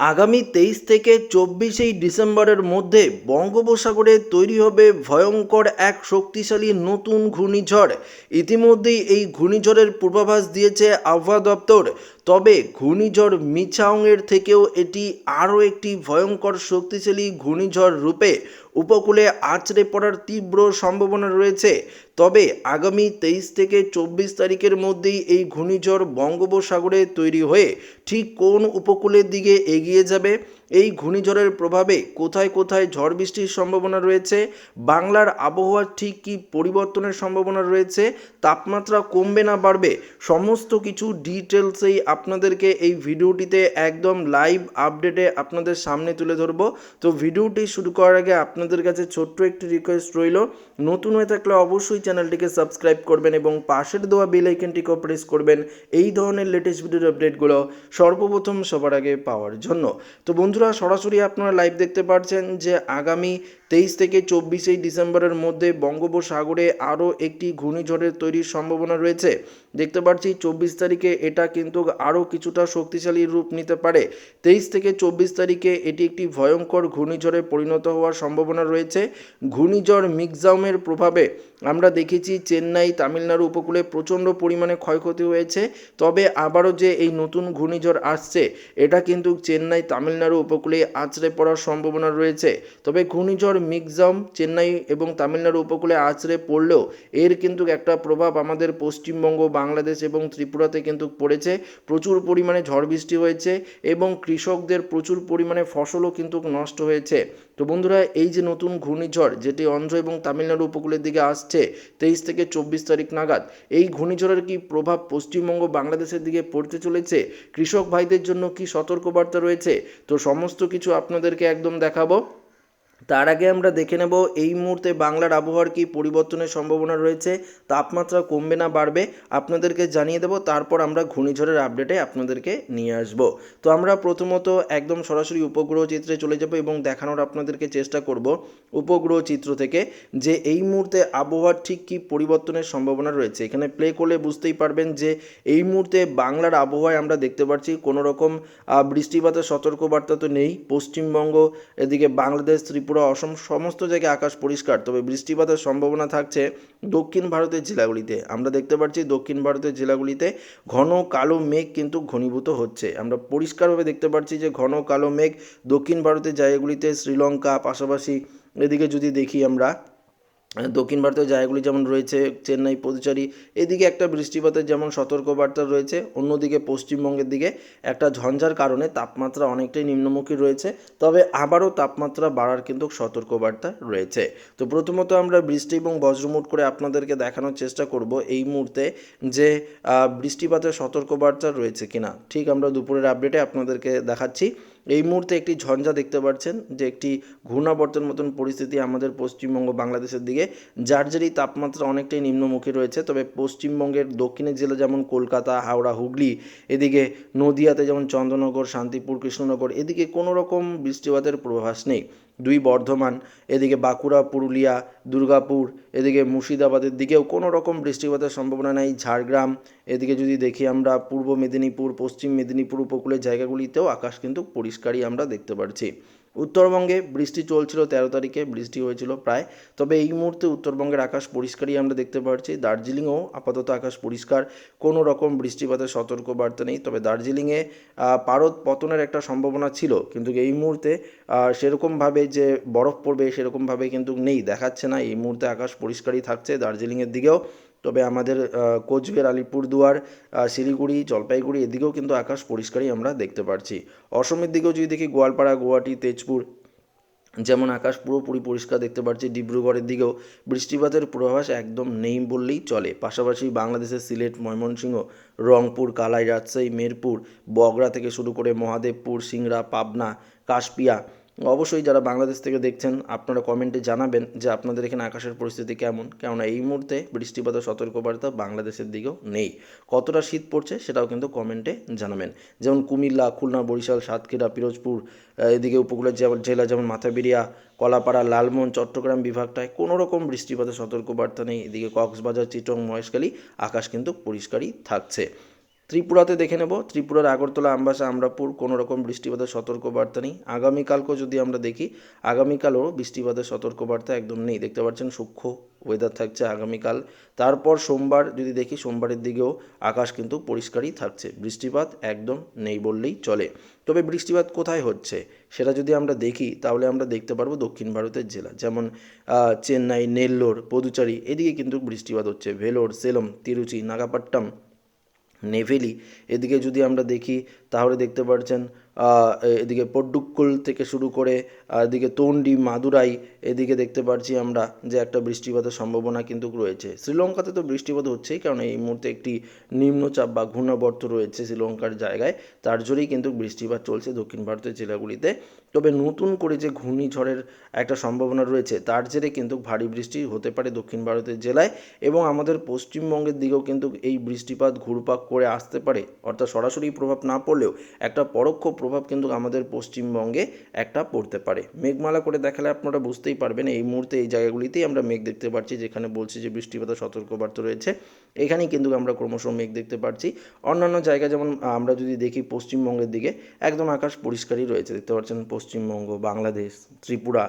আগামী তেইশ থেকে চব্বিশেই ডিসেম্বরের মধ্যে বঙ্গোপসাগরে তৈরি হবে ভয়ঙ্কর এক শক্তিশালী নতুন ঘূর্ণিঝড়। ইতিমধ্যেই এই ঘূর্ণিঝড়ের পূর্বাভাস দিয়েছে আবহাওয়া দপ্তর। তবে ঘূর্ণিঝড় মিছাংয়ের থেকেও এটি আরও একটি ভয়ঙ্কর শক্তিশালী ঘূর্ণিঝড় রূপে উপকূলে আছড়ে পড়ার তীব্র সম্ভাবনা রয়েছে। তবে আগামী তেইশ থেকে চব্বিশ তারিখের মধ্যেই এই ঘূর্ণিঝড় বঙ্গোপসাগরে তৈরি হয়ে ঠিক কোন উপকূলের দিকে এগিয়ে যাবে? এই ঘূর্ণিঝড়ের প্রভাবে কোথায় কোথায় ঝড় বৃষ্টির সম্ভাবনা রয়েছে, বাংলার আবহাওয়ার ঠিক কী পরিবর্তনের সম্ভাবনা রয়েছে, তাপমাত্রা কমবে না বাড়বে, সমস্ত কিছু ডিটেলসেই আপনাদেরকে এই ভিডিওটিতে একদম লাইভ আপডেটে আপনাদের সামনে তুলে ধরবো। তো ভিডিওটি শুরু করার আগে আপনাদের কাছে ছোট্ট একটি রিকোয়েস্ট রইল, নতুন হয়ে থাকলে অবশ্যই চ্যানেলটিকে সাবস্ক্রাইব করবেন এবং পাশের দেওয়া বেল আইকনটিকেও প্রেস করবেন, এই ধরনের লেটেস্ট ভিডিওর আপডেটগুলো সর্বপ্রথম সবার আগে পাওয়ার জন্য। তো বন্ধুরা, সরাসরি আপনারা লাইভ দেখতে পাচ্ছেন যে আগামী তেইশ থেকে চব্বিশেই ডিসেম্বরের মধ্যে বঙ্গোপসাগরে আরও একটি ঘূর্ণিঝড়ের তৈরির সম্ভাবনা রয়েছে। দেখতে পাচ্ছি চব্বিশ তারিখে এটা কিন্তু আরও কিছুটা শক্তিশালী রূপ নিতে পারে। তেইশ থেকে চব্বিশ তারিখে এটি একটি ভয়ঙ্কর ঘূর্ণিঝড়ে পরিণত হওয়ার সম্ভাবনা রয়েছে। ঘূর্ণিঝড় মিগজাউমের প্রভাবে আমরা দেখেছি চেন্নাই, তামিলনাড়ু উপকূলে প্রচণ্ড পরিমাণে ক্ষয়ক্ষতি হয়েছে। তবে আবারও যে এই নতুন ঘূর্ণিঝড় আসছে, এটা কিন্তু চেন্নাই, তামিলনাড়ু উপকূলে আছড়ে পড়ার সম্ভাবনা রয়েছে। তবে ঘূর্ণিঝড় মিকজাম চেন্নাই এবং তামিলনাড়ু উপকূলে আঁচড়ে পড়লেও এর কিন্তু একটা প্রভাব আমাদের পশ্চিমবঙ্গ, বাংলাদেশ এবং ত্রিপুরাতে কিন্তু পড়েছে। প্রচুর পরিমাণে ঝড় বৃষ্টি হয়েছে এবং কৃষকদের প্রচুর পরিমাণে ফসলও কিন্তু নষ্ট হয়েছে। তো বন্ধুরা, এই যে নতুন ঘূর্ণিঝড় যেটি অন্ধ্র এবং তামিলনাড়ু উপকূলের দিকে আসছে, তেইশ থেকে চব্বিশ তারিখ নাগাদ, এই ঘূর্ণিঝড়ের কি প্রভাব পশ্চিমবঙ্গ বাংলাদেশের দিকে পড়তে চলেছে? কৃষক ভাইদের জন্য কি সতর্কবার্তা রয়েছে? তো সমস্ত কিছু আপনাদেরকে একদম দেখাবো। তার আগে আমরা দেখে নেব এই মুহূর্তে বাংলার আবহাওয়ার কি পরিবর্তনের সম্ভাবনা রয়েছে, তাপমাত্রা কমবে না বাড়বে, আপনাদেরকে জানিয়ে দেব, তারপর আমরা ঘূর্ণিঝড়ের আপডেটে আপনাদেরকে নিয়ে আসব। তো আমরা প্রথমত একদম সরাসরি উপগ্রহ চিত্রে চলে যাব এবং দেখানোর আপনাদেরকে চেষ্টা করব উপগ্রহ চিত্র থেকে যে এই মুহূর্তে আবহাওয়ার ঠিক কী পরিবর্তনের সম্ভাবনা রয়েছে। এখানে প্লে করলে বুঝতেই পারবেন যে এই মুহূর্তে বাংলার আবহাওয়ায় আমরা দেখতে পাচ্ছি কোনো রকম বৃষ্টিপাতের সতর্কবার্তা তো নেই। পশ্চিমবঙ্গ, এদিকে বাংলাদেশ, ত্রিপুরা অসম, সমস্ত জায়গায় আকাশ পরিষ্কার, তবে বৃষ্টিপাতের সম্ভাবনা থাকছে দক্ষিণ ভারতের জেলাগুলিতে। আমরা দেখতে পাচ্ছি দক্ষিণ ভারতের জেলাগুলিতে ঘন কালো মেঘ কিন্তু ঘনীভূত হচ্ছে। আমরা পরিষ্কারভাবে দেখতে পাচ্ছি যে ঘন কালো মেঘ দক্ষিণ ভারতের জায়গাগুলিতে শ্রীলঙ্কা, পাশাপাশি এদিকে যদি দেখি আমরা দক্ষিণ ভারতের জায়গাগুলি যেমন রয়েছে, চেন্নাই, পদুচারি, এদিকে একটা বৃষ্টিপাতের যেমন সতর্কবার্তা রয়েছে, অন্যদিকে পশ্চিমবঙ্গের দিকে একটা ঝঞ্ঝার কারণে তাপমাত্রা অনেকটাই নিম্নমুখী রয়েছে, তবে আবারও তাপমাত্রা বাড়ার কিন্তু সতর্কবার্তা রয়েছে। তো প্রথমত আমরা বৃষ্টি এবং বজ্রমুট করে আপনাদেরকে দেখানোর চেষ্টা করব এই মুহূর্তে যে বৃষ্টিপাতের সতর্কবার্তা রয়েছে কিনা। ঠিক আমরা দুপুরের আপডেটে আপনাদেরকে দেখাচ্ছি। এই মুহূর্তে একটি ঝঞ্ঝা দেখতে পাচ্ছেন যে একটি ঘূর্ণাবর্তের মতন পরিস্থিতি আমাদের পশ্চিমবঙ্গ বাংলাদেশের দিকে। যার যারই তাপমাত্রা অনেকটাই নিম্নমুখী রয়েছে। তবে পশ্চিমবঙ্গের দক্ষিণের জেলা যেমন কলকাতা, হাওড়া, হুগলি, এদিকে নদিয়াতে যেমন চন্দ্রনগর, শান্তিপুর, কৃষ্ণনগর, এদিকে কোনো রকম বৃষ্টিপাতের পূর্বাভাস নেই। দুই বর্ধমান, এদিকে বাঁকুড়া, পুরুলিয়া, দুর্গাপুর, এদিকে মুর্শিদাবাদের দিকেও কোনো রকম বৃষ্টিপাতের সম্ভাবনা নেই। ঝাড়গ্রাম, এদিকে যদি দেখি আমরা পূর্ব মেদিনীপুর, পশ্চিম মেদিনীপুর উপকূলের জায়গাগুলিতেও আকাশ কিন্তু পরিষ্কারই আমরা দেখতে পাচ্ছি উত্তরবঙ্গে বৃষ্টি চলছিল তেরো তারিখে, বৃষ্টি হয়েছিল প্রায়। তবে এই মুহূর্তে উত্তরবঙ্গের আকাশ পরিষ্কারই আমরা দেখতে পাচ্ছি। দার্জিলিংও আপাতত আকাশ পরিষ্কার। কোনো রকম বৃষ্টিপাতের সতর্কবার্তা নেই। তবে দার্জিলিংয়ে পারদ পতনের একটা সম্ভাবনা ছিল। কিন্তু এই মুহূর্তে সেরকমভাবে যে বরফ পড়বে সেরকমভাবে কিন্তু নেই। দেখাচ্ছে না। এই মুহূর্তে আকাশ পরিষ্কারই থাকছে দার্জিলিংয়ের দিকেও। তবে আমাদের কোচবিহার, আলিপুরদুয়ার শিলিগুড়ি, জলপাইগুড়ি এদিকেও কিন্তু আকাশ পরিষ্কারই আমরা দেখতে পাচ্ছি অসমের দিকেও যদি দেখি, গোয়ালপাড়া, গুয়াহাটি, তেজপুর যেমন আকাশ পুরোপুরি পরিষ্কার দেখতে পাচ্ছি ডিব্রুগড়ের দিকেও বৃষ্টিপাতের পূর্বাভাস একদম নেই বললেই চলে। পাশাপাশি বাংলাদেশের সিলেট, ময়মনসিংহ, রংপুর, কালাই, রাজশাহী, মেরপুর বগরা থেকে শুরু করে মহাদেবপুর, সিংড়া, পাবনা, কাশপিয়া অবশ্যই যারা বাংলাদেশ থেকে দেখছেন, আপনারা কমেন্টে জানাবেন যে আপনাদের এখানে আকাশের পরিস্থিতি কেমন। কেননা এই মুহূর্তে বৃষ্টিপাতের সতর্কবার্তা বাংলাদেশের দিকেও নেই। কতটা শীত পড়ছে সেটাও কিন্তু কমেন্টে জানাবেন। যেমন কুমিল্লা, খুলনা, বরিশাল, সাতক্ষীরা, পিরোজপুর এদিকে উপকূলের জেলা যেমন মাথাবেরিয়া, কলাপাড়া, লালমোহন, চট্টগ্রাম বিভাগটায় কোনো রকম বৃষ্টিপাতের সতর্কবার্তা নেই। এদিকে কক্সবাজার, চিটং, মহেশখালী আকাশ কিন্তু পরিষ্কারই থাকছে। ত্রিপুরাতে দেখে নেব। ত্রিপুরার আগরতলা, আমবাসা, আমরাপুর কোনো রকম বৃষ্টিপাতের সতর্কবার্তা নেই। আগামীকালকেও যদি আমরা দেখি, আগামীকালও বৃষ্টিপাতের সতর্কবার্তা একদম নেই। দেখতে পাচ্ছেন সূক্ষ্ম ওয়েদার থাকছে আগামীকাল। তারপর সোমবার যদি দেখি, সোমবারের দিকেও আকাশ কিন্তু পরিষ্কারই থাকছে। বৃষ্টিপাত একদম নেই বললেই চলে। তবে বৃষ্টিপাত কোথায় হচ্ছে সেটা যদি আমরা দেখি, তাহলে আমরা দেখতে পারব দক্ষিণ ভারতের জেলা। যেমন চেন্নাই, নেল্লোর, পদুচারি, এদিকে কিন্তু বৃষ্টিপাত হচ্ছে। ভেলোর, সেলম, তিরুচি নাগাপাট্টাম নেভেলি। এদিকে যদি আমরা দেখি তাহলে দেখতে পাচ্ছেন আহ, এদিকে পড্ডুক্কল থেকে শুরু করে এদিকে তন্ডি, মাদুরাই, এদিকে দেখতে পাচ্ছি আমরা যে একটা বৃষ্টিপাতের সম্ভাবনা কিন্তু রয়েছে। শ্রীলঙ্কাতে তো বৃষ্টিপাত হচ্ছেই, কারণ এই মুহূর্তে একটি নিম্নচাপ বা ঘূর্ণাবর্ত রয়েছে শ্রীলঙ্কার জায়গায়। তার জন্যই কিন্তু বৃষ্টিপাত চলছে দক্ষিণ ভারতের জেলাগুলিতে। তবে নতুন করে যে ঘূর্ণিঝড়ের একটা সম্ভাবনা রয়েছে, তার জেরে কিন্তু ভারী বৃষ্টি হতে পারে দক্ষিণ ভারতের জেলায় এবং আমাদের পশ্চিমবঙ্গের দিকেও কিন্তু এই বৃষ্টিপাত ঘুরপাক করে আসতে পারে। অর্থাৎ সরাসরি প্রভাব না পড়লেও একটা পরোক্ষ প্রভাব কিন্তু আমাদের পশ্চিমবঙ্গে একটা পড়তে পারে। মেঘমালা করে দেখালে আপনারা বুঝতেই পারবেন, এই মুহূর্তে এই জায়গাগুলিতেই আমরা মেঘ দেখতে পাচ্ছি যেখানে বলছি যে বৃষ্টিপাতের সতর্কবার্তা রয়েছে। এখানেই কিন্তু আমরা ক্রমশ মেঘ দেখতে পাচ্ছি অন্যান্য জায়গা যেমন আমরা যদি দেখি পশ্চিমবঙ্গের দিকে, একদম আকাশ পরিষ্কারই রয়েছে। দেখতে পাচ্ছেন পশ্চিমবঙ্গ, বাংলাদেশ, ত্রিপুরা,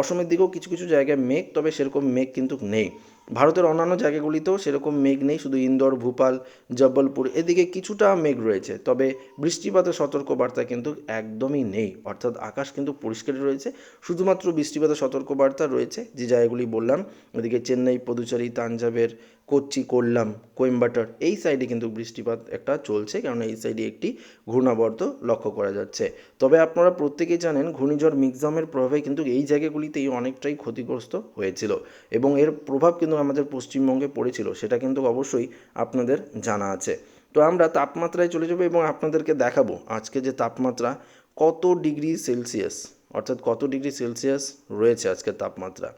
অসমের দিকেও কিছু কিছু জায়গায় মেঘ, তবে সেরকম মেঘ কিন্তু নেই। ভারতের অন্যান্য জায়গাগুলিতেও সেরকম মেঘ নেই, শুধু ইন্দোর, ভোপাল জব্বলপুর এদিকে কিছুটা মেঘ রয়েছে, তবে বৃষ্টিপাতের সতর্কবার্তা কিন্তু একদমই নেই, অর্থাৎ আকাশ কিন্তু পরিষ্কার রয়েছে, শুধুমাত্র বৃষ্টিপাতের সতর্কবার্তা রয়েছে, যে জায়গাগুলি বললাম ওদিকে চেন্নাই, পদুচারি তাঞ্জাবের কোচ্চি কোল্লাম কোয়েম্বাটার এই সাইডে কিন্তু বৃষ্টিপাত একটা চলছে কারণ এই সাইডে একটি ঘূর্ণাবর্ত লক্ষ্য করা যাচ্ছে। তবে আপনারা প্রত্যেকেই জানেন, ঘূর্ণিঝড় মিক্সামের প্রভাবে কিন্তু এই জায়গাগুলিতেই অনেকটাই ক্ষতিগ্রস্ত হয়েছিল। এবং এর প্রভাব কিন্তু আমাদের পশ্চিমবঙ্গে পড়েছিল, সেটা কিন্তু অবশ্যই আপনাদের জানা আছে। তো আমরা তাপমাত্রায় চলে যাব এবং আপনাদেরকে দেখাবো আজকে যে তাপমাত্রা কত ডিগ্রি সেলসিয়াস, অর্থাৎ কত ডিগ্রি সেলসিয়াস রয়েছে আজকের তাপমাত্রা।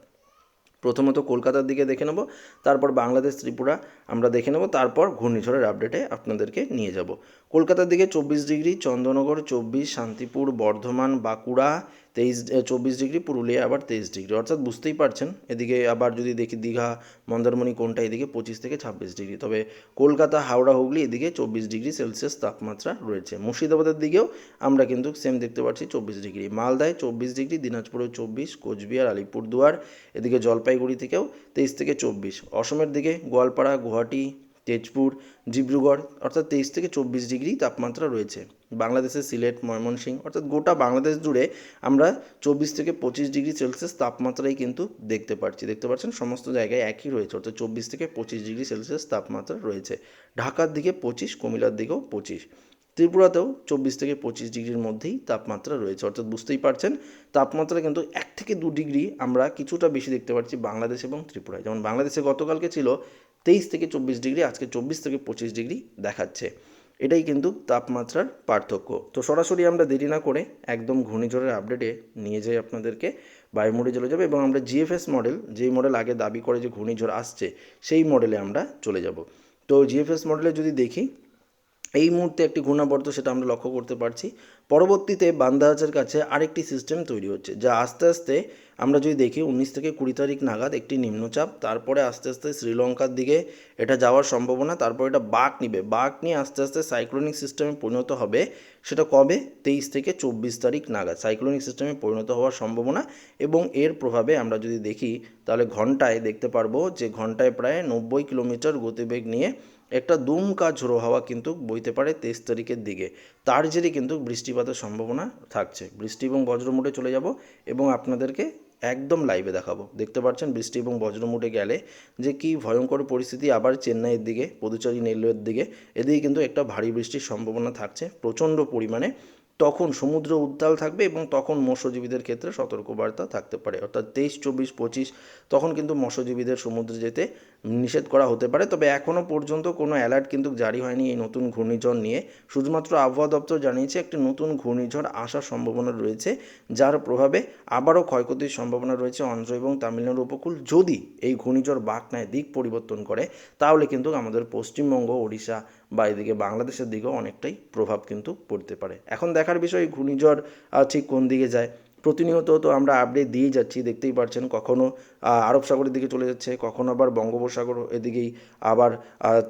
প্রথমত কলকাতার দিকে দেখে নেব, তারপর বাংলাদেশ, ত্রিপুরা আমরা দেখে নেব, তারপর ঘূর্ণিঝড়ের আপডেটে আপনাদেরকে নিয়ে যাব। কলকাতার দিকে চব্বিশ ডিগ্রি চন্দ্রনগর চব্বিশ, শান্তিপুর, বর্ধমান, বাঁকুড়া তেইশ চব্বিশ ডিগ্রি, পুরুলিয়া আবার তেইশ ডিগ্রি। অর্থাৎ বুঝতেই পারছেন, এদিকে আবার যদি দেখি দীঘা, মন্দারমণি কোনটা এদিকে পঁচিশ থেকে ছাব্বিশ ডিগ্রি। তবে কলকাতা, হাওড়া, হুগলি এদিকে চব্বিশ ডিগ্রি সেলসিয়াস তাপমাত্রা রয়েছে। মুর্শিদাবাদের দিকেও আমরা কিন্তু সেম দেখতে পাচ্ছি চব্বিশ ডিগ্রি। মালদায় চব্বিশ ডিগ্রি, দিনাজপুরেও চব্বিশ, কোচবিহার, আলিপুরদুয়ার, এদিকে জলপাইগুড়ি থেকেও তেইশ থেকে চব্বিশ। অসমের দিকে গোয়ালপাড়া, গুয়াহাটি তেজপুর, ডিব্রুগড়, অর্থাৎ তেইশ থেকে চব্বিশ ডিগ্রি তাপমাত্রা রয়েছে। বাংলাদেশের সিলেট, ময়মনসিংহ, অর্থাৎ গোটা বাংলাদেশ জুড়ে আমরা চব্বিশ থেকে পঁচিশ ডিগ্রি সেলসিয়াস তাপমাত্রাই কিন্তু দেখতে পাচ্ছি। দেখতে পাচ্ছেন সমস্ত জায়গায় একই রয়েছে, অর্থাৎ চব্বিশ থেকে পঁচিশ ডিগ্রি সেলসিয়াস তাপমাত্রা রয়েছে। ঢাকার দিকে পঁচিশ, কুমিল্লার দিকেও পঁচিশ। ত্রিপুরাতেও চব্বিশ থেকে পঁচিশ ডিগ্রির মধ্যেই তাপমাত্রা রয়েছে, অর্থাৎ বুঝতেই পারছেন তাপমাত্রা কিন্তু এক থেকে দু ডিগ্রি আমরা কিছুটা বেশি দেখতে পাচ্ছি বাংলাদেশ এবং ত্রিপুরায়। যেমন বাংলাদেশে গতকালকে ছিল তেইশ থেকে চব্বিশ ডিগ্রি, আজকে চব্বিশ থেকে পঁচিশ ডিগ্রি দেখাচ্ছে। এটাই কিন্তু তাপমাত্রার পার্থক্য। তো সরাসরি আমরা দেরি না করে একদম ঘূর্ণিঝড়ের আপডেটে নিয়ে যাই আপনাদেরকে। বায়ুমোডে চলে যাবে এবং আমরা জিএফএস মডেল যেই মডেল আগে দাবি করে যে ঘূর্ণিঝড় আসছে, সেই মডেলে আমরা চলে যাব। তো জিএফএস মডেলে যদি দেখি, এই মুহূর্তে একটি ঘূর্ণাবর্ত, সেটা আমরা লক্ষ্য করতে পারছি। পরবর্তীতে বান্দাহাজের কাছে আরেকটি সিস্টেম তৈরি হচ্ছে, যা আস্তে আস্তে আমরা যদি দেখি উনিশ থেকে কুড়ি তারিখ নাগাদ একটি নিম্নচাপ, তারপরে আস্তে আস্তে শ্রীলঙ্কার দিকে এটা যাওয়ার সম্ভাবনা, তারপর এটা বাঘ নিবে। বাঘ নিয়ে আস্তে আস্তে সাইক্লোনিক সিস্টেমে পরিণত হবে সেটা কবে? তেইশ থেকে চব্বিশ তারিখ নাগাদ। সাইক্লোনিক সিস্টেমে পরিণত হওয়ার সম্ভাবনা এবং এর প্রভাবে আমরা যদি দেখি, তাহলে ঘন্টায় দেখতে পারব যে ঘন্টায় প্রায় নব্বই কিলোমিটার গতিবেগ নিয়ে একটা দুমকা ঝোড়ো হাওয়া কিন্তু বইতে পারে তেইশ তারিখের দিকে। তার জেরে কিন্তু বৃষ্টিপাতের সম্ভাবনা থাকছে। বৃষ্টি এবং বজ্রমুটে চলে যাব এবং আপনাদেরকে একদম লাইভে দেখাবো। দেখতে পাচ্ছেন বৃষ্টি এবং বজ্রমুটে গেলে যে কি ভয়ঙ্কর পরিস্থিতি আবার চেন্নাইয়ের দিকে, পদুচারি নেল্লোয়ের দিকে। এদিকে কিন্তু একটা ভারী বৃষ্টির সম্ভাবনা থাকছে। প্রচণ্ড পরিমাণে তখন সমুদ্র উত্তাল থাকবে এবং তখন মৎস্যজীবীদের ক্ষেত্রে সতর্কবার্তা থাকতে পারে। অর্থাৎ তেইশ, চব্বিশ, পঁচিশ, তখন কিন্তু মৎস্যজীবীদের সমুদ্রে যেতে নিষেধ করা হতে পারে। তবে এখনও পর্যন্ত কোনো অ্যালার্ট কিন্তু জারি হয়নি এই নতুন ঘূর্ণিঝড় নিয়ে। শুধুমাত্র আবহাওয়া দপ্তর জানিয়েছে, একটি নতুন ঘূর্ণিঝড় আসার সম্ভাবনা রয়েছে, যার প্রভাবে আবারও ক্ষয়ক্ষতির সম্ভাবনা রয়েছে অন্ধ্র এবং তামিলনাড়ু উপকূল। যদি এই ঘূর্ণিঝড় বাঁক নেয় দিক পরিবর্তন করে, তাহলে কিন্তু আমাদের পশ্চিমবঙ্গ, ওড়িশা বা এদিকে বাংলাদেশের দিকেও অনেকটাই প্রভাব কিন্তু পড়তে পারে। এখন দেখার বিষয় ঘূর্ণিঝড় ঠিক কোন দিকে যায়? প্রতিনিয়ত তো আমরা আপডেট দিয়ে যাচ্ছি দেখতেই পাচ্ছেন কখনো আহ, আরব সাগরের দিকে চলে যাচ্ছে কখনো আবার বঙ্গোপসাগর এদিকেই আবার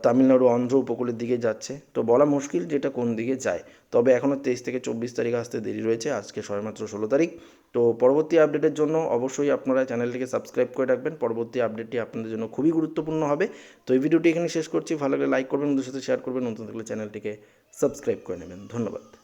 তামিলনাড়ু অন্ধ্র উপকূলের দিকে যাচ্ছে। তো বলা মুশকিল যেটা কোন দিকে যায়। তবে এখনও তেইশ থেকে চব্বিশ তারিখ আসতে দেরি রয়েছে আজকে সবেমাত্র ষোলো তারিখ। তো পরবর্তী আপডেটের জন্য অবশ্যই আপনারা চ্যানেলটিকে সাবস্ক্রাইব করে রাখবেন। পরবর্তী আপডেটটি আপনাদের জন্য খুবই গুরুত্বপূর্ণ হবে। তো এই ভিডিওটি এখানে শেষ করছি। ভালো লাগলে লাইক করবেন ওদের সাথে শেয়ার করবেন। নতুন থাকলে চ্যানেলটিকে সাবস্ক্রাইব করে নেবেন। ধন্যবাদ।